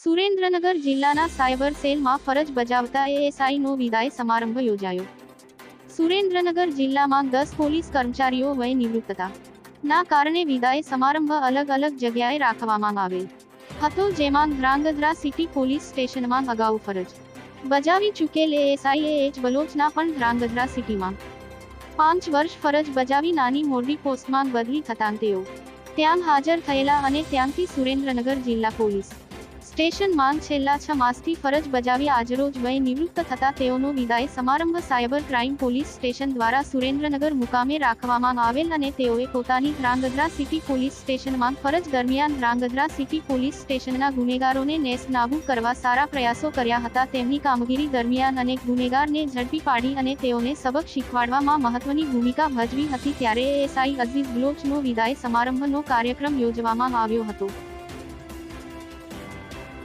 સુરેન્દ્રનગર જિલ્લાના સાયબર સેલમાં ફરજ બજાવતા એએસઆઈનો વિદાય સમારંભ યોજાયો. સુરેન્દ્રનગર જિલ્લામાં દસ પોલીસ કર્મચારીઓ વય નિવૃત્તતા. ના કારણે વિદાય સમારંભ અલગ અલગ જગ્યાએ રાખવામાં આવેલ. હતો જેમાં ધ્રાંગધ્રા સિટી પોલીસ સ્ટેશનમાં અગાઉ ફરજ. બજાવી ચૂકેલ એએસઆઈ એચ બલોચના પણ ધ્રાંગધ્રા સિટીમાં. પાંચ વર્ષ ફરજ બજાવી નાની મોરડી પોસ્ટમાં બદલી થતાં તેઓ. ત્યાં હાજર થયેલા અને ત્યાંથી સુરેન્દ્રનગર જિલ્લા પોલીસ. સ્ટેશનમાં છેલ્લા છ માસથી ફરજ બજાવી આજરોજ વય નિવૃત્ત થતા તેઓનો વિદાય સમારંભ સાયબર ક્રાઇમ પોલીસ સ્ટેશન દ્વારા સુરેન્દ્રનગર મુકામે રાખવામાં આવેલ અને તેઓએ પોતાની ધ્રાંગધ્રા સિટી પોલીસ સ્ટેશનમાં ફરજ દરમિયાન ધ્રાંગધ્રા સિટી પોલીસ સ્ટેશનના ગુનેગારોને નેસ્તનાબૂદ કરવા સારા પ્રયાસો કર્યા હતા. તેમની કામગીરી દરમિયાન અનેક ગુનેગારને ઝડપી પાડી અને તેઓને સબક શીખવાડવામાં મહત્વની ભૂમિકા ભજવી હતી. ત્યારે એએસઆઈ અઝીઝ ગ્લોચનો વિદાય સમારંભનો કાર્યક્રમ યોજવામાં આવ્યો હતો.